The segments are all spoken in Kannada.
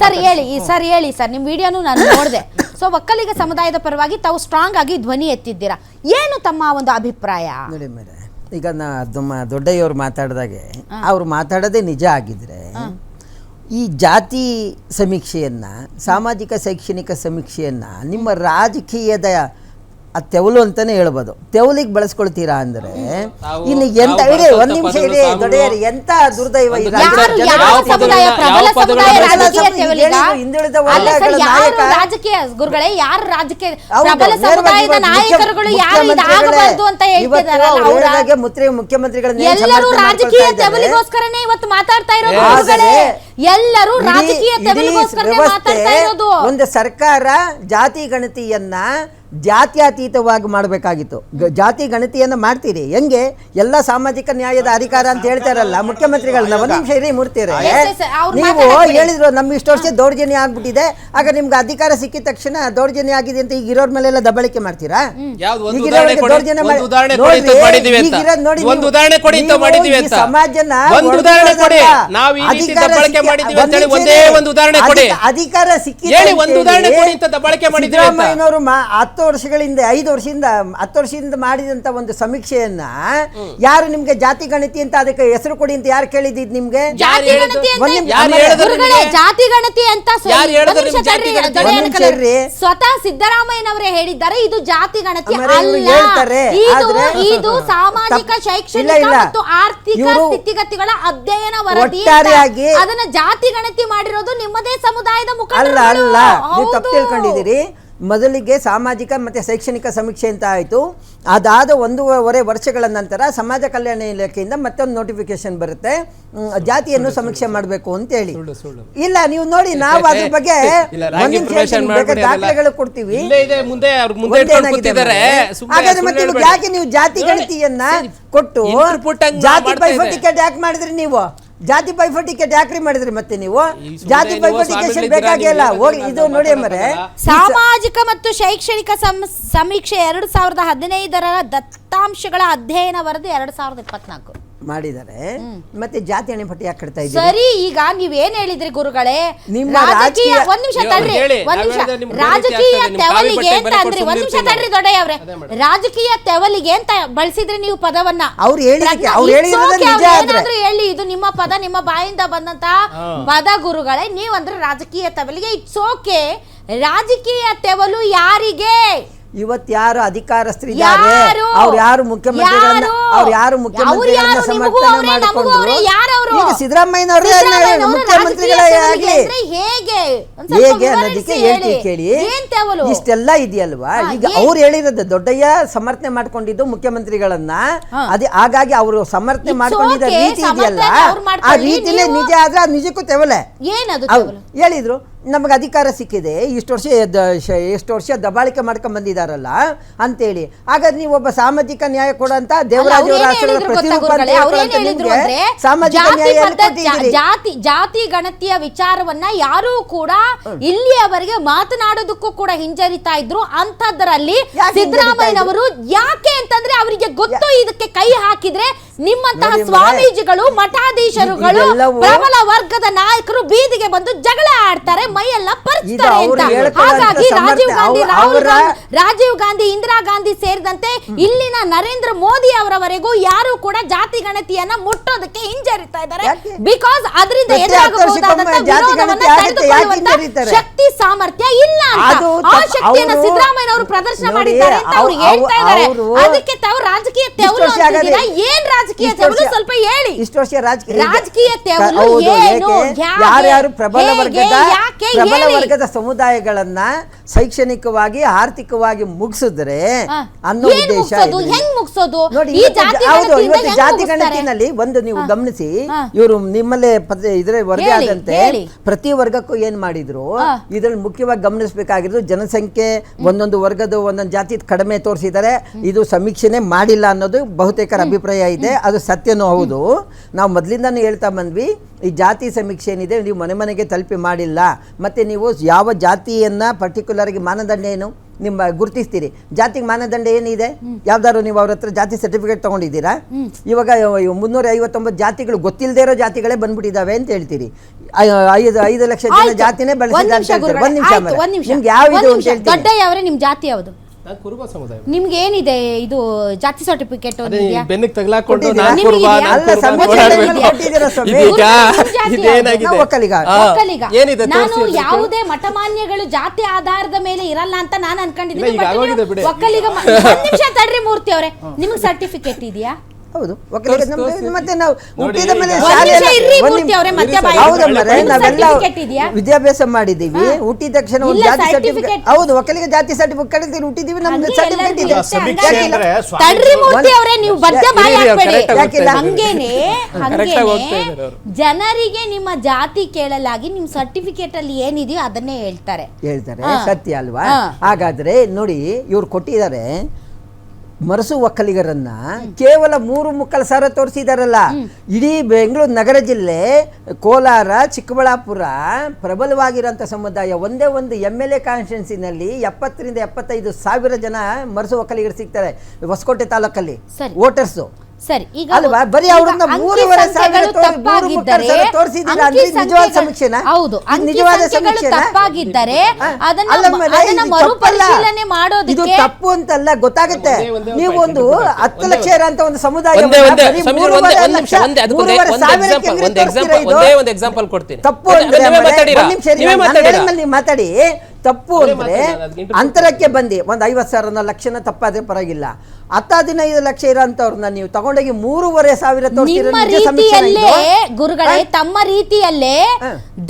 ಸರ್ ಹೇಳಿ ಈ ಸರ್ ಹೇಳಿ ಸರ್ ನಿಮ್ಮ ವಿಡಿಯೋನು ನಾನು ನೋಡಿದೆ. ಸೊ ಒಕ್ಕಲಿಗ ಸಮುದಾಯದ ಪರವಾಗಿ ತಾವು ಸ್ಟ್ರಾಂಗ್ ಆಗಿ ಧ್ವನಿ ಎತ್ತಿದ್ದೀರಾ? ಏನು ತಮ್ಮ ಒಂದು ಅಭಿಪ್ರಾಯ? ನೋಡಿ ಈಗ ನಾ ನಮ್ಮ ದೊಡ್ಡಯ್ಯವ್ರು ಮಾತಾಡಿದಾಗೆ ಅವ್ರು ಮಾತಾಡೋದೇ ನಿಜ ಆಗಿದ್ರೆ ಈ ಜಾತಿ ಸಮೀಕ್ಷೆಯನ್ನ ಸಾಮಾಜಿಕ ಶೈಕ್ಷಣಿಕ ಸಮೀಕ್ಷೆಯನ್ನ ನಿಮ್ಮ ರಾಜಕೀಯದ ಆ ತೆವಲು ಅಂತಾನೆ ಹೇಳ್ಬೋದು ತೆವಲಿಗೆ ಬಳಸ್ಕೊಳ್ತೀರಾ ಅಂದ್ರೆ ಇಲ್ಲಿ ಎಂತ ಇದೆ ಇಡಿ ಒಂದ್ ನಿಮಿಷ ಇಡೀ ದೊಡ್ಡ ಎಂತ ದುರ್ದೈವ ಈ ರಾಜ್ಯದ ಯಾವ ಯಾವ ಸಮುದಾಯ ಪ್ರಬಲ ಯಾವ ಸಮುದಾಯ ಪದಗಳನ್ನ ರಾಜಕೀಯ? ತೆವಲಿಗ? ಹಿಂದುಳಿದ ಅಲ್ಲ ಸರ್, ಯಾರು ನಾಯಕ. ರಾಜಕೀಯ ಗುರುಗಳೇ ಯಾರು ರಾಜಕೀಯ ಹೌದು, ಪ್ರಬಲ ನೇರವಾಗಿ ಸಮುದಾಯದ ಇವತ್ತು ನಾಯಕರುಗಳು ಯಾರು ಮುಖ್ಯಮಂತ್ರಿಗಳೇ ಇದಾಗಬಾರ್ದು ಅಂತ ಇವತ್ತು ಅವ್ರು ಹೇಳಿದಾಗೆ ಮುಖ್ಯಮಂತ್ರಿಗಳನ್ನ ಏನ್ ಎಲ್ಲರೂ ಸಮರ್ಥನೆ ರಾಜಕೀಯ ಇದ್ದಾರೆ? ತೆವಲಿಗೋಸ್ಕರನೇ ಇವತ್ತು ಮಾತಾಡ್ತಾ ಇರೋದು ಆದರೆ ಎಲ್ಲರೂ ರಾಜಕೀಯ ಇಡೀ ತೆವಲಿಗೋಸ್ಕರನೇ ಮಾತಾಡ್ತಾ ಇರೋದು. ಒಂದು ಸರ್ಕಾರ ಜಾತಿ ಗಣತಿಯನ್ನ ಜಾತ್ಯತೀತವಾಗಿ ಮಾಡಬೇಕಾಗಿತ್ತು. ಜಾತಿ ಗಣತಿಯನ್ನ ಮಾಡ್ತೀರಿ. ಹೆಂಗೆ? ಎಲ್ಲ ಸಾಮಾಜಿಕ ನ್ಯಾಯದ ಅಧಿಕಾರ ಅಂತ ಹೇಳ್ತಾರಲ್ಲ ಮುಖ್ಯಮಂತ್ರಿಗಳನ್ನ. ಒಂದ್ ನಿಮಿಷ ಇರಿ ಮೂರ್ತಿರೆ ನೀವು ಹೇಳಿದ್ರು ನಮ್ ಇಷ್ಟು ವರ್ಷ ದೌರ್ಜನ್ಯ ಆಗ್ಬಿಟ್ಟಿದೆ. ಆಗ ನಿಮ್ಗೆ ಅಧಿಕಾರ ಸಿಕ್ಕಿದ ತಕ್ಷಣ ದೌರ್ಜನ್ಯ ಆಗಿದೆ ಅಂತ ಈಗ ಇರೋರ್ ಮೇಲೆಲ್ಲ ದಬ್ಬಳಿಕೆ ಮಾಡ್ತೀರಾ? ಯಾವ್ದು ಒಂದು ಉದಾಹರಣೆ ಕೊಡಿ, ದೌರ್ಜನ್ಯ ಒಂದು ಉದಾಹರಣೆ ಕೊಡಿ ಅಂತ ಮಾಡಿದೀವಿ ಅಂತ. ಈಗ ಇರೋದ್ ನೋಡಿ ಒಂದು ಉದಾಹರಣೆ ಕೊಡಿ ಅಂತ ಮಾಡಿದೀವಿ ಈ ಅಂತ. ಸಮಾಜನ ಒಂದು ಉದಾಹರಣೆ ಕೊಡಿ. ನಾವು ಈ ರೀತಿ ಅಧಿಕಾರ ಸಿಕ್ಕಿ- ಅಂತ ಹೇಳಿ ಒಂದೇ ಒಂದು ಉದಾಹರಣೆ ಕೊಡಿ. ಅಧಿಕಾರ ಸಿಕ್ಕಿ ಹೇಳಿ, ಒಂದು ಉದಾಹರಣೆ ಕೊಡಿ ಅಂತ ದಬ್ಬಾಳಿಕೆ ಮಾಡಿದೀವಿ ಅಂತ. ಸಿದ್ದರಾಮಯ್ಯನವರು ಹತ್ತು ವರ್ಷಗಳಿಂದ ಐದು ವರ್ಷದಿಂದ ಹತ್ತು ವರ್ಷದಿಂದ ಮಾಡಿದಂತ ಒಂದು ಸಮೀಕ್ಷೆಯನ್ನ ಯಾರು ನಿಮ್ಗೆ ಜಾತಿ ಗಣತಿ ಅಂತ ಅದಕ್ಕೆ ಹೆಸರು ಕೊಡಿ ಅಂತ ಯಾರು ಕೇಳಿದಿದ್ ನಿಮ್ಗೆ ಜಾತಿ ಗಣತಿ ಅಂತ. ಸ್ವತಃ ಸಿದ್ದರಾಮಯ್ಯನವರೇ ಹೇಳಿದ್ದಾರೆ ಇದು ಜಾತಿ ಗಣತಿ ಅಲ್ಲ ಹೇಳ್ತಾರೆ, ಇದು ಇದು ಸಾಮಾಜಿಕ ಶೈಕ್ಷಣಿಕ. ಮತ್ತು ಆರ್ಥಿಕ ಸ್ಥಿತಿಗತಿಗಳ ಅಧ್ಯಯನ ವರದಿ. ಅದನ್ನ ಜಾತಿ ಗಣತಿ ಮಾಡಿರೋದು ನಿಮ್ಮದೇ ಸಮುದಾಯದ ಅಲ್ಲ ಮುಖಂಡರು ಅಲ್ಲ. ನೀವು ತಪ್ಪು ತಿಳ್ಕೊಂಡಿದ್ದೀರಿ. ಮೊದಲಿಗೆ ಸಾಮಾಜಿಕ ಮತ್ತೆ ಶೈಕ್ಷಣಿಕ ಸಮೀಕ್ಷೆ ಅಂತ ಆಯಿತು. ಅದಾದ ಒಂದೂವರೆ ವರ್ಷಗಳ ನಂತರ ಸಮಾಜ ಕಲ್ಯಾಣ ಇಲಾಖೆಯಿಂದ ಮತ್ತೊಂದು ನೋಟಿಫಿಕೇಶನ್ ಬರುತ್ತೆ. ಜಾತಿಯನ್ನು ಸಮೀಕ್ಷೆ ಮಾಡಬೇಕು ಅಂತ ಹೇಳಿ. ಇಲ್ಲ ನೀವು ನೋಡಿ ನಾವು ಅದ್ರ ಬಗ್ಗೆ ಇಲ್ಲ, ಒಂದ್ ನಿಮಿಷ information ಹೇಳ್ತೀನಿ, ಬೇಕಾದ್ರೆ ಮಾಡ್ಬಿಡಿ ಅದೆಲ್ಲ. ದಾಖಲೆಗಳು ಕೊಡ್ತೀವಿ. ಇಲ್ಲೇ ಇದೆ ಮುಂದೆ ಅವ್ರು ಮುಂದೆ ಇಟ್ಕೊಂಡು ಕೂತಿದ್ದಾರೆ. ಅಂದ್ರೆ, ಸುಮ್ನೆ ಹಾಗಾದ್ರೆ ಸುಳ್ಳು ಮತ್ತೆ ಇವಾಗ ಹೇಳ್ಬೇಡಿ. ಯಾಕೆ ನೀವು ಜಾತಿ ಗಣತಿಯನ್ನ ಕೊಟ್ಟು ಹಂಗ್ ಜಾತಿ ಮಾಡ್ತಾ ಇದೆ. ಯಾಕೆ ಮಾಡಿದ್ರಿ ನೀವು? ಜಾತಿ ಬೈಫರ್ಟಿಕೇಟ್ ಯಾಕ್ರಿ ಮಾಡಿದ್ರಿ ಮತ್ತೆ ನೀವು? ಜಾತಿ ಬೈಫರ್ಟಿಕೇಶನ್ ಬೇಕಾಗಿಲ್ಲ. ಹೋಗಿ ಇದು ನೋಡಿ ಮರೆ ಸಾಮಾಜಿಕ ಮತ್ತು ಶೈಕ್ಷಣಿಕ ಸಮೀಕ್ಷೆ ಎರಡು ಸಾವಿರದ ಹದಿನೈದರ ದತ್ತಾಂಶಗಳ ಅಧ್ಯಯನ ವರದಿ ಎರಡ್ ಸಾವಿರದ ಇಪ್ಪತ್ನಾಲ್ಕು. ಮಾಡಿದ್ದಾರೆ. ಮತ್ತೆ ಜಾತಿ ಅಣೆಪಟ್ಟಿ ಯಾಕೆ ಕಟ್ತಾ ಇದ್ದೀರಿ? ಸರಿ ಈಗ ನೀವೇನ್ ಹೇಳಿದ್ರಿ ಗುರುಗಳೇ? ನಿಮ್ಮ ರಾಜಕೀಯ ರಾಜಕೀಯ- ಒಂದ್ ನಿಮಿಷ ನೀವು ತಡ್ರಿ ಹೇಳಿ, ಒಂದ್ ನಾವ್ ನಿಮಿಷ. ಹೇಳಿದ್ರೆ ನಿಮ್ಗೆ ರಾಜಕೀಯ ತೆವಲಿಗೆ ಅಂತ ಅಂದ್ರಿ ಒಂದ್ ನಿಮಿಷ ಬರ್ಕೊಂಡು ತಡ್ರಿ ದೊಡ್ಡಯ್ಯವ್ರೆ. ರಾಜಕೀಯ ತೆವಲಿಗೆ ಅಂತ ಬಳಸಿದ್ರಿ ನೀವು ಪದವನ್ನ. ಅವ್ರು ಹೇಳಿದಕ್ಕೆ- ಅವ್ರು It's ಹೇಳಿರೋದೇ okay, ನಿಜ ಅವ್ರು ಆದ್ರೆ. ಏನಾದ್ರೂ ಹೇಳಿ ಇದು ನಿಮ್ಮ ಪದ ನಿಮ್ಮ ಬಾಯಿಂದ ಬಂದಂತ ಪದ ಗುರುಗಳೇ ನೀವಂದ್ರೆ ರಾಜಕೀಯ ತೆವಲಿಗೆ ಇಟ್ಸ್ ಓಕೆ ರಾಜಕೀಯ ತೆವಲು ಯಾರಿಗೆ? ಇವತ್ತು ಯಾರು ಅಧಿಕಾರಸ್ಥರಿದ್ದಾರೆ? ಯಾರು? ಅವ್ರು ಯಾರು ಮುಖ್ಯಮಂತ್ರಿಗಳನ್ನ? ಅವ್ರು ಯಾರು ಮುಖ್ಯಮಂತ್ರಿಗಳನ್ನ ಸಮರ್ಥನೆ ಮಾಡಿಕೊಂಡ್ರು? ಈಗ ಸಿದ್ದರಾಮಯ್ಯನವರೇ ಸಿದ್ದರಾಮಯ್ಯನವರು ಮುಖ್ಯಮಂತ್ರಿಗಳೇ ರಾಜಕೀಯ ಆಗ್ಲಿ ತೆವಲಿಗೆ ಅಂದ್ರೆ ಹೇಗೆ? ಅನ್ನೋದಕ್ಕೆ ಹೇಳಿ. ಹೇಳ್ತೀವಿ ಕೇಳಿ. ಇಷ್ಟೆಲ್ಲ ಇದೆಯಲ್ವಾ? ಈಗ ಅವ್ರು ಹೇಳಿರೋದು ದೊಡ್ಡಯ್ಯ ಸಮರ್ಥನೆ ಮಾಡ್ಕೊಂಡಿದ್ದು ಮುಖ್ಯಮಂತ್ರಿಗಳನ್ನ. ಅದೇ ಹಾಗಾಗಿ ಅವರು ಸಮರ್ಥನೆ ಮಾಡ್ಕೊಂಡಿದ್ದ ರೀತಿ ಇದೆಯಲ್ಲ? ಆ ರೀತಿಲೇ ರೀತಿನೇ ನಿಜ ಆದ್ರೆ ನಿಜಕ್ಕೂ ತೆವಲೆ ಹೇಳಿದ್ರು. ನಮಗೆ ಅಧಿಕಾರ ಸಿಕ್ಕಿದೆ ಇಷ್ಟು ವರ್ಷ ಎಷ್ಟು ವರ್ಷ ದಬ್ಬಾಳಿಕೆ ಮಾಡ್ಕೊಂಡ್ ಬಂದಿದಾರಲ್ಲ ಅಂತೇಳಿ. ಹಾಗಾದ್ರೆ ನೀವು ಒಬ್ಬ ಸಾಮಾಜಿಕ ನ್ಯಾಯ ಕೊಡಂತ ದೇವರಾಜ ಜಾತಿ ಜಾತಿ ಗಣತಿಯ ವಿಚಾರವನ್ನ ಯಾರು ಕೂಡ ಇಲ್ಲಿಯವರೆಗೆ ಮಾತನಾಡೋದಕ್ಕೂ ಕೂಡ ಹಿಂಜರಿತಾ ಇದ್ರು. ಅಂತದ್ರಲ್ಲಿ ಸಿದ್ದರಾಮಯ್ಯನವರು ಯಾಕೆ ಅಂತಂದ್ರೆ ಅವರಿಗೆ ಗೊತ್ತು ಇದಕ್ಕೆ ಕೈ ಹಾಕಿದ್ರೆ ನಿಮ್ಮಂತಹ ಸ್ವಾಮೀಜಿಗಳು ಮಠಾಧೀಶರುಗಳು ಇದೆಲ್ಲವೂ- ಪ್ರಬಲ ವರ್ಗದ ನಾಯಕರು ಬೀದಿಗೆ ಬಂದು ಜಗಳ ಆಡ್ತಾರೆ ಮೈಯೆಲ್ಲ ಪರ್ಚ್ತಾರೆ ಅಂತ. ಹಾಗಾಗಿ ರಾಜೀವ್ ಗಾಂಧಿ ರಾಹುಲ್ ಗಾಂಧಿ ರಾಜೀವ್ ಗಾಂಧಿ ಇಂದಿರಾ ಗಾಂಧಿ ಸೇರಿದಂತೆ ಇಲ್ಲಿನ ನರೇಂದ್ರ ಮೋದಿ ಅವರವರೆಗೂ ಯಾರು ಕೂಡ ಜಾತಿ ಗಣತಿಯನ್ನ ಮುಟ್ಟೋದಕ್ಕೆ ಹಿಂಜರಿತಾ ಇದ್ದಾರೆ? ಬಿಕಾಸ್ ಅದರಿಂದ ಎದುರಾಗಬಹುದಾದಂತ? ಶಕ್ತಿ ಸಾಮರ್ಥ್ಯ ಇಲ್ಲ ಅಂತ. ಆ. ಶಕ್ತಿಯನ್ನ ಸಿದ್ದರಾಮಯ್ಯ ಅವರು ಪ್ರದರ್ಶನ ಮಾಡಿದ್ದಾರೆ ಅಂತ ಅವ್ರು ಹೇಳ್ತಾ ಇದ್ದಾರೆ. ಅದಕ್ಕೆ ತಾವು ರಾಜಕೀಯ ತೆವಲು ಏನ್ ರಾಜಕೀಯ ತೆವಲು ಸ್ವಲ್ಪ ಹೇಳಿ. ಇಷ್ಟು ವರ್ಷ ರಾಜಕೀಯ ರಾಜಕೀಯ ತೆವಲು ಏನು? ಏಕೆ? ಹೇಗೆ? ಯಾರ್ಯಾರು ಪ್ರಬಲ ವರ್ಗದ ಪ್ರಬಲ ವರ್ಗದ ಸಮುದಾಯಗಳನ್ನ ಶೈಕ್ಷಣಿಕವಾಗಿ ಆರ್ಥಿಕವಾಗಿ ಮುಗಿಸಿದ್ರೆ ಅನ್ನೋ ಉದ್ದೇಶ? ನೋಡಿ ಇವತ್ತು ಜಾತಿ ಗಣತಿನಲ್ಲಿ ಒಂದು ನೀವು ಗಮನಿಸಿ. ಇವರು ನಿಮ್ಮಲ್ಲೇ ಇದ್ರ ವರ್ಗ ಆದಂತೆ ಪ್ರತಿ ವರ್ಗಕ್ಕೂ ಏನ್ ಮಾಡಿದ್ರು. ಇದ್ರಲ್ಲಿ ಮುಖ್ಯವಾಗಿ ಗಮನಿಸಬೇಕಾಗಿರೋದು ಜನಸಂಖ್ಯೆ ಒಂದೊಂದು ವರ್ಗದ ಒಂದೊಂದು ಜಾತಿ ಕಡಿಮೆ ತೋರಿಸಿದ್ದಾರೆ ಇದು ಸಮೀಕ್ಷೆನೆ ಮಾಡಿಲ್ಲ ಅನ್ನೋದು ಬಹುತೇಕರ ಅಭಿಪ್ರಾಯ ಇದೆ ಅದು ಸತ್ಯನೂ ಹೌದು ನಾವು ಹೇಳ್ತಾ ಬಂದ್ವಿ ಈ ಜಾತಿ ಸಮೀಕ್ಷೆ ಏನಿದೆ ನೀವು ಮನೆ ಮನೆಗೆ ತಲುಪಿ ಮಾಡಿಲ್ಲ ಮತ್ತು ನೀವು ಯಾವ ಜಾತಿಯನ್ನು ಪರ್ಟಿಕ್ಯುಲರ್ಗೆ ಮಾನದಂಡ ಏನು ನಿಮ್ಮ ಗುರುತಿಸ್ತೀರಿ? ಜಾತಿಗೆ ಮಾನದಂಡ ಏನಿದೆ? ಯಾವ್ದಾದ್ರು ನೀವು ಅವ್ರ ಹತ್ರ ಜಾತಿ ಸರ್ಟಿಫಿಕೇಟ್ ತೊಗೊಂಡಿದ್ದೀರಾ? ಇವಾಗ ಮುನ್ನೂರ ಐವತ್ತೊಂಬತ್ತು ಜಾತಿಗಳು ಗೊತ್ತಿಲ್ಲದೆ ಇರೋ ಜಾತಿಗಳೇ ಬಂದ್ಬಿಟ್ಟಿದ್ದಾವೆ ಅಂತ ಹೇಳ್ತೀರಿ. ಐದು ಐದು ಲಕ್ಷ ಜನ ಜಾತಿನೇ ಒಂದ್ ಒಂದು ನಿಮಿಷ. ನಿಮ್ಗೆ ಯಾವ ಇದು ಅಂತ ಹೇಳ್ತೀರಿ? ದೊಡ್ಡ ದೊಡ್ಡಯ್ಯವರೇ ನಿಮ್ ಜಾತಿ ಯಾವುದು? ನಾನು ಕುರುಬ ಸಮುದಾಯ ನಿಮ್ಗೆ ಏನಿದೆ ಇದು ಜಾತಿ ಸರ್ಟಿಫಿಕೇಟ್ ಅದೇ ಈ ಬೆನ್ನಿಗೆ ತಗ್ಲಾಕೊಂಡು ಕೊಟ್ಟಿದ್ದೀರಾ? ಕುರುಬ ನಿಮ್ಗೆ ನಾನ್ ಅಲ್ಲ, ಕುರುಬ ಅಂತ ಸಂವಿಧಾನದಲ್ಲಿ ಓಡಾಡ್ಬೇಕು. ಕೊಟ್ಟಿದ್ದೀರಾ ಸ್ವಾಮಿ? ಇದೀಗ ಗುರುಗಳು ಜಾತಿ ಇದೇನಾಗಿದೆ ನಾವು ಒಕ್ಕಲಿಗ. ಆ, ಒಕ್ಕಲಿಗ ಏನಿದೆ ನಾನು ತೋರ್ಸಿ ಅದಕ್ಕೆ. ಯಾವುದೇ ಮಠಮಾನ್ಯಗಳು ಜಾತಿ ಆಧಾರದ ಮೇಲೆ ಇರಲ್ಲ ಅಂತ ನಾನು ಅನ್ಕೊಂಡಿದ್ದೀನಿ ಈಗ but ನೀವು ಆಗೋಗಿದೆ ಬಿಡಿ. ಒಕ್ಕಲಿಗ ಮ- ಒಂದ್ ನಿಮಿಷ ತಡ್ರಿ ಮೂರ್ತಿ ಅವರೇ ನಿಮ್ಗೆ ಸರ್ಟಿಫಿಕೇಟ್ ಇದೆಯಾ ಹೌದು. ಮತ್ತೆ ನಾವು ಹುಟ್ಟಿದ ಮೇಲೆ ನಾವೆಲ್ಲ ವಿದ್ಯಾಭ್ಯಾಸ ಮಾಡಿದೀವಿ. ಹುಟ್ಟಿದ ತಕ್ಷಣ ಒಂದು ಜಾತಿ ಸರ್ಟಿಫಿಕೇಟ್ ಹೌದು ಒಕ್ಕಲಿಗೆ ಜಾತಿ ಸರ್ಟಿಫಿಕೇಟ್ ಕಳಿತೀವಿ ಹುಟ್ಟಿದೀವಿ ನಮ್ಗೆ ಸರ್ಟಿಫಿಕೇಟ್ ಇದೆ. ತಡ್ರಿ ಮೂರ್ತಿ ಅವರೇ ನೀವು ಬದ್ಧ ಬಾಯಿ ಹಾಕ್ಬೇಡಿ. ಹಂಗೇನೆ ಹಂಗೇನೆ ಜನರಿಗೆ ನಿಮ್ಮ ಜಾತಿ ಕೇಳಲಾಗಿ ನಿಮ್ ಸರ್ಟಿಫಿಕೇಟ್ ಅಲ್ಲಿ ಏನಿದೆಯೋ ಅದನ್ನೇ ಹೇಳ್ತಾರೆ. ಹೇಳ್ತಾರೆ ಸತ್ಯ ಅಲ್ವಾ? ಹಾಗಾದ್ರೆ ನೋಡಿ ಇವ್ರು ಕೊಟ್ಟಿದ್ದಾರೆ ಮರಸು ಒಕ್ಕಲಿಗರನ್ನ ಕೇವಲ ಮೂರು ಮುಕ್ಕಲ ಸಾರ ತೋರಿಸಿದಾರಲ್ಲ. ಇಡೀ ಬೆಂಗಳೂರು ನಗರ ಜಿಲ್ಲೆ ಕೋಲಾರ ಚಿಕ್ಕಬಳ್ಳಾಪುರ ಪ್ರಬಲವಾಗಿರೋಂಥ ಸಮುದಾಯ. ಒಂದೇ ಒಂದು ಎಂ ಎಲ್ ಎ ಕಾನ್ಸ್ಟಿಟ್ಯೂನ್ಸಿನಲ್ಲಿ ಎಪ್ಪತ್ತರಿಂದ ಎಪ್ಪತ್ತೈದು ಸಾವಿರ ಜನ ಮರಸು ಒಕ್ಕಲಿಗರು ಸಿಗ್ತಾರೆ. ಹೊಸಕೋಟೆ ತಾಲೂಕಲ್ಲಿ. ವೋಟರ್ಸು ಸರಿ ಈಗ ಅಲ್ವಾ? ಬರೀ ಅವರನ್ನ ಮೂರುವರೆ ಸಾವಿರ ತಪ್ಪಾಗಿದ್ದರೆ ತೋರಿಸಿದ್ದೀರಾ ಅಂದ್ರೆ ನಿಜವಾದ ಸಮೀಕ್ಷೆನ? ಹೌದು ನಿಜವಾದ ಸಮೀಕ್ಷೆ ತಪ್ಪಾಗಿದ್ದರೆ ಅದನ್ನ ಮರುಪರಿಶೀಲನೆ ಮಾಡೋದು ಇದು ತಪ್ಪು ಅಂತಲ್ಲ ಗೊತ್ತಾಗುತ್ತೆ. ನೀವು ಒಂದು ಹತ್ತು ಲಕ್ಷ ಇರೋಂತ ಒಂದು ಸಮುದಾಯ ಒಂದೇ ಒಂದೇ ಸಮೀರ್ ನಿಮಿಷ ಒಂದೇ ಅದಕ್ಕೊಂದೇ ಒಂದು ಎಕ್ಸಾಂಪಲ್ ಒಂದು ಎಕ್ಸಾಂಪಲ್ ಒಂದೇ ಒಂದು ಎಕ್ಸಾಂಪಲ್ ಕೊಡ್ತೀನಿ. ತಪ್ಪು ಅದೇ- ಅಂದ್ರೆ ಮಾತಾಡಿ. ತಪ್ಪು ಅಂದ್ರೆ ಅಂತರಕ್ಕೆ ಬಂದು. ಒಂದು ಐವತ್ತು ಸಾವಿರ ಲಕ್ಷನ ತಪ್ಪಾದ್ರೆ ಪರವಾಗಿಲ್ಲ. ಹತ್ತ ಹದಿನೈದು ಲಕ್ಷ ಇರೋಂಥವ್ರನ್ನ ನೀವು ತಗೊಂಡೋಗಿ ಮೂರುವರೆ ಸಾವಿರ ನಿಮ್ಮ ರೀತಿಯಲ್ಲೇ ಗುರುಗಳೇ ತಮ್ಮ ರೀತಿಯಲ್ಲೇ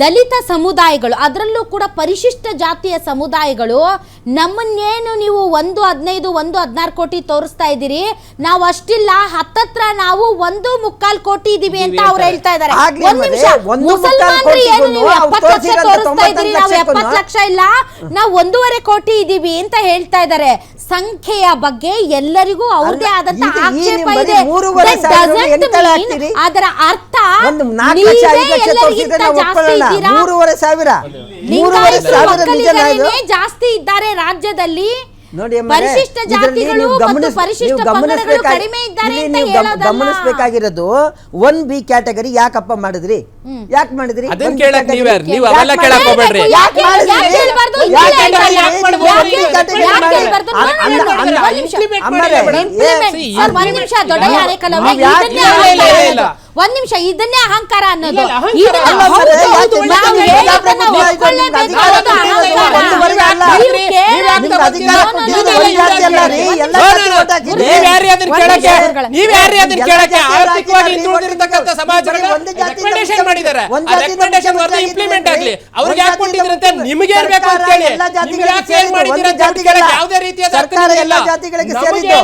ದಲಿತ ಸಮುದಾಯಗಳು ಅದರಲ್ಲೂ ಕೂಡ ಪರಿಶಿಷ್ಟ ಜಾತಿಯ ಸಮುದಾಯಗಳು ನಮ್ಮನ್ನೇನು ನೀವು ಒಂದು ಹದಿನೈದು ಒಂದು ಹದಿನಾರು ಕೋಟಿ ತೋರಿಸ್ತಾ ಇದ್ದೀರಿ ನಾವು ಅಷ್ಟಿಲ್ಲ ಹತ್ತತ್ರ ನಾವು ಒಂದು ಮುಕ್ಕಾಲ್ ಕೋಟಿ ಇದೀವಿ ಅಂತ ಅವ್ರು ಹೇಳ್ತಾ ಇದ್ದಾರೆ. ನಿಮಿಷ ಒಂದು ಮುಸಲ್ಮಾನರು ಮುಕ್ಕಾಲ್ ಏನು ನೀವು ಕೋಟಿಗೂ ಎಪ್ಪತ್ತು ಲಕ್ಷ ಅವ್ರು ತೋರಿಸ್ತಾ ಇದ್ದೀರಿ ನಾವು ತೋರಿಸಿರೋ ಎಪ್ಪತ್ತು ಲಕ್ಷ ಇಲ್ಲ ನಾವು ಒಂದೂವರೆ ಕೋಟಿ ಇದೀವಿ ಅಂತ ಹೇಳ್ತಾ ಇದ್ದಾರೆ ಸಂಖ್ಯೆಯ ಬಗ್ಗೆ ಎಲ್ಲರಿಗೂ ಅವ್ರದೇ ಆದಂತಹ ಆದಂತ ಇದು ಈ ಆಕ್ಷೇಪ ಬರೀ ಇದೆ. ಮೂರುವರೆ That ಸಾವಿರ doesn't ಹೆಂಗ್ mean ಹಾಕ್ತೀರಿ? ಅದರ ಅರ್ಥ ಒಂದು ನಾಲ್ಕು ಲಕ್ಷ ನೀವೇ ಐದು ಲಕ್ಷ ತೋರಿಸಿದ್ರೆ ನಾವು ಜಾಸ್ತಿ ಒಪ್ಕೊಳ್ಳೋಣ ಇದ್ದೀರಾ? ಮೂರುವರೆ ಸಾವಿರ. ಮೂರುವರೆ ಲಿಂಗಾಯತರು ಸಾವಿರ ನಿಜ ಇದು? ಒಕ್ಕಲಿಗರೇನೇ ಜಾಸ್ತಿ ಇದ್ದಾರೆ ರಾಜ್ಯದಲ್ಲಿ. ನೋಡಿ ಅಮ್ಮರೇ, ಪರಿಶಿಷ್ಟ ಇದ್ರಲ್ಲಿ ಜಾತಿಗಳು ನೀವು ಮತ್ತು ಪರಿಶಿಷ್ಟ ನೀವು ಪಂಗಡಗಳು ಕಡಿಮೆ ಇದ್ದಾರೆ ಇಲ್ಲಿ ಅಂತ ನೀವು ಗಮ- ಹೇಳೋದಲ್ಲ. ಗಮನಿಸ್ಬೇಕಾಗಿರೋದು ಒನ್ ಬಿ ಕ್ಯಾಟಗರಿ ಯಾಕಪ್ಪ ಮಾಡಿದ್ರಿ ಯಾಕೆ ಮಾಡಿದ್ರಿ ಅದನ್ನ ಕೇಳಕ್ category? ನೀವ್ ಯಾರು? ನೀವ್ ಯಾಕ್ ಅವೆಲ್ಲ ಮಾಡಿದ್ರಿ? ಹೋಗ್ಬೇಡ್ರಿ. ಯಾಕ್ ಮಾಡಿದ್ರಿ? ಯಾಕ್ ಹೇಳ್ಬಾರ್ದು? ಯಾಕ್ ಇಲ್ಲ, ಮಾಡಿದ್ರಿ? ಯಾಕ್ ನೀವು ಮಾಡ್ಬೋದು? ಒಂದ್ B ಯಾಕ್ category ಯಾಕ್ ಮಾಡಿ. ಹೇಳ್ಬಾರ್ದು? ಅಲ್ಲ, ನೋಡಿ, ಅಲ್ಲ, ನೋಡಿ, ಅಲ್ಲ, ಒಂದ್ ನಿಮಿಷ. implement ಅಮ್ಮರೇ, ಮಾಡಿ ಮೇಡಮ್. Implement. ಸರ್, ಒಂದ್ ನಿಮಿಷ ದೊಡ್ಡ ನಾವು- ಯಾರೇಕಲ್ಲ ನಾವು ಯಾಕೆ ಇದನ್ನೇ ಇಲ್ಲ, ಇಲ್ಲ, ಇಲ್ಲ. ಒಂದ್ ನಿಮಿಷ ಇದನ್ನೇ ಅಹಂಕಾರ ಅನ್ನೋದು. ಇಂಪ್ಲಿಮೆಂಟ್ ಆಗ್ಲಿ. ಅವ್ರಿಗೆ ನಿಮಗೆ ಅಂತ ಸರ್ಕಾರ ಜಾತಿಗೆ ಯಾವುದೇ ಸರ್ಕಾರ ಹಕ್ಕು ಜಾತಿಗಳಿಗೆ ಸೇರಿದ್ದು.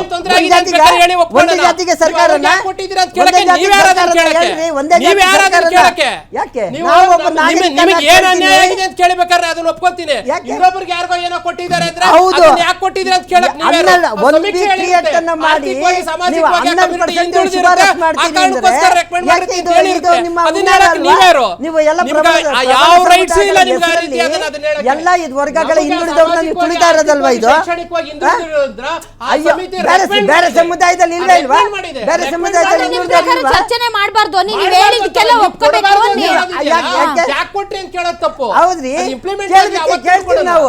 ಒಂದು ಜಾತಿಗೆ- ಹೇಳಿ ಯಾಕೆ ಕೊಟ್ಟಿದ್ದೀರ ಅಂತ ಕೇಳಕ್ಕೆ ಕೇಳಕ್ಕೆ ನೀವ್. ಕೇಳಕ್ಕೆ ಯಾಕೆ? ನೀವು ನಿಮಗೆ ಏನ್ ಅನ್ಯಾಯ ಆಗಿದೆ ಅಂತ ಕೇಳಬೇಕಾದ್ರೆ ಅದನ್ನ ಒಪ್ಕೊತೀನಿ? ಇನ್ನೊಬ್ರಿಗೆ ಯಾರಿಗೋ ಏನೋ ಕೊಟ್ಟಿದ್ದಾರೆ ಅಂದ್ರೆ ಹೌದು. ಅದನ್ನ ಯಾಕೆ ಕೊಟ್ಟಿದ್ದೀರ ಅಂತ ಕೇಳಕ್ ನೀವ್ ಮಾಡಿ ಹಿಂದುಳಿದಿರುತ್ತೆ. ಆ ಕಾರಣಕ್ಕೋಸ್ಕರ ಅಂತ ಹೇಳಿರುತ್ತೆ. ನಿಮ್ಮ ಅದನ್ನ ಹೇಳಕ್ ನೀವ್ಯಾರು? ನೀವು ಎಲ್ಲ ಯಾವ ರೈಟ್ಸ್ ಇಲ್ಲ ನಿಮ್ಗೆ ಆ ರೀತಿ ಅದನ್ನ ಅದನ್ನ ಹೇಳಕ್ಕೆ. ಎಲ್ಲ ಇದು ವರ್ಗಗಳ ಹಿಂದುಳಿದವ್ರನ್ನ ನೀವು ಸಾಮಾಜಿಕವಾಗಿ, ತುಳಿತಾ ಇರೋದಲ್ವಾ ಇದು ಶೈಕ್ಷಣಿಕವಾಗಿ ಹಿಂದುಳಿದಿರೋದ್ರ ಆ ಸಮಿತಿ ಬೇರೆ ಬೇರೆ ಸಮುದಾಯದಲ್ಲಿ ಇಲ್ಲ ಇಲ್ವಾ ಮಾಡಿದೆ. ಬೇರೆ ಸಮುದಾಯದಲ್ಲಿ ಮಾಡಿದೆ. ನಿಮ್ ಹಿಂದುಳಿದವ್ರು ಪ್ರಕಾರ ಇಲ್ವಾ? ಚರ್ಚನೆ ಮಾಡ್ಬಾರ್ದು ನೀವು ಒಪ್ಕೋಬೇಕು? ಯಾಕೆ- ಯಾಕೆ? ಯಾಕೆ ಕೊಟ್ರಿ ಅಂತ ಕೇಳೋದು ತಪ್ಪು ಹೌದ್ರಿ ಕೇಳ್ತೀವಿ. ನಾವು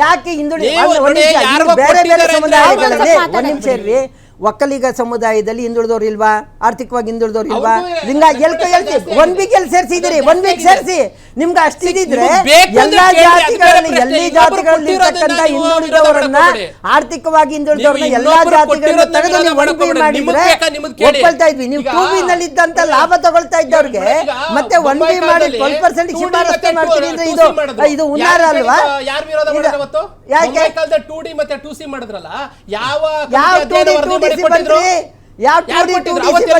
ಯಾಕೆ ಹಿಂದುಳಿ ನೀವು ಒಂದು- ಒಂದು ನಿಮಿಷ, ಯಾರಿಗೋ ಬೇರೆ ಬೇರೆ ಸಮುದಾಯಗಳಲ್ಲಿ ಒಂದ್ ನಿಮಿಷ ಇರ್ರಿ ಒಕ್ಕಲಿಗ ಸಮುದಾಯದಲ್ಲಿ ಹಿಂದುಳಿದವ್ರು ಇಲ್ವಾ? ಆರ್ಥಿಕವಾಗಿ ಹಿಂದುಳಿದವ್ರು ಇಲ್ವಾ? ಲಿಂಗ ಎಲ್ಕೊ ಹೇಳ್ತಿ ಒಂದ್ ವೀಕ್ ಎಲ್ಲಿ ಸೇರಿಸಿದಿರಿ ಒಂದ್ ವೀಕ್ ಸೇರಿಸಿ ನಿಮ್ಗೆ ಅಷ್ಟಿದ್ರೆ ಎಲ್ಲಾ ಜಾತಿಗಳಲ್ಲಿ ಎಲ್ಲಿ ಜಾತಿಗಳಲ್ಲಿ ಇರ್ತಕ್ಕಂಥ ಹಿಂದುಳಿದವರನ್ನ ಆರ್ಥಿಕವಾಗಿ ಹಿಂದುಳಿದವ್ರನ್ನ ಎಲ್ಲಾ ಜಾತಿಗಳನ್ನ ತೆಗೆದು ನೀವು ಒನ್ ಮಾಡಿದ್ರೆ ಒಪ್ಕೊಳ್ತಾ ಇದ್ವಿ. ನೀವು ಟೂ ನಲ್ಲಿ ಇದ್ದಂತ ಲಾಭ ತಗೊಳ್ತಾ ಇದ್ದವ್ರಿಗೆ ಮತ್ತೆ ಒನ್ ಬಿ ಮಾಡಿ ಟ್ವೆಲ್ ಪರ್ಸೆಂಟ್ 2D ಶಿಫಾರಸ್ತು ಮಾಡ್ತೀನಿ ಅಂದ್ರೆ ಇದು ಇದು ಉನ್ನಾರ ಯಾರು ಅಲ್ವಾ ಯಾಕೆ? ಕಾಲದ ಟೂ 2D ಮತ್ತೆ 2C ಮಾಡಿದ್ರಲ್ಲ ಯಾವ ಯಾವ two D two D C ಯಾವ two D two D C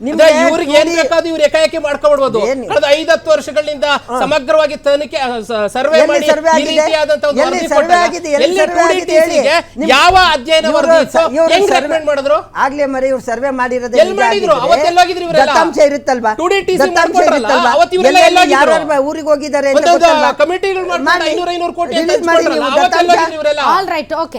ಇವ್ರಿಗೆ ಏನ್ ಟೂಡಿ- ಬೇಕಾದ್ರೂ ಇವ್ರು ಏಕಾಏಕಿ ಮಾಡ್ಕೊಬಿಡ್ಬೋದು ಏನ್- ಕಳೆದ ಐದತ್ತು ವರ್ಷಗಳಿಂದ ಸಮಗ್ರವಾಗಿ ತನಿಖೆ ಸರ್ವೆ ಮಾಡಿ ಸರ್ವೆ ಈ ಆಗಿದೆ? ರೀತಿಯಾದಂತ ಒಂದು ವರದಿ ಸರ್ವೆ ಆಗಿದೆ? ಎಲ್ಲಿ ಎಲ್ಲಿ ಸರ್ವೆ 2D ಆಗಿದೆ ಹೇಳಿ? ಯಾವ ಅಧ್ಯಯನ ಹೆಂಗ್ ಮಾಡಿದ್ರು ಆಗ್ಲೇ ಮರಿ ಇವ್ರು ಸರ್ವೆ ಮಾಡಿರೋದೇ ಎಲ್ಲಿ ಮಾಡಿದ್ರು? ಇವರೆಲ್ಲ? ದತ್ತಾಂಶ ಇರುತ್ತಲ್ವಾ 2D TC ದತ್ತಾಂಶ ಮಾಡ್ಕೊಟ್ರಲ್ಲ, ಇರುತ್ತಲ್ವಾ? ಅವತ್ತು ಇವರೆಲ್ಲ ಎಲ್ಲ? ಯಾರ್ಯಾರು ಊರಿಗೆ ಹೋಗಿದ್ದಾರೆ ಕಮಿಟಿಗಳು ಮಾಡ್ಕೊಂಡು ಮಾಡಿ. ಐನೂರು ಕೋಟಿ. ಇವರೆಲ್ಲ ಆಲ್ ರೈಟ್ ಓಕೆ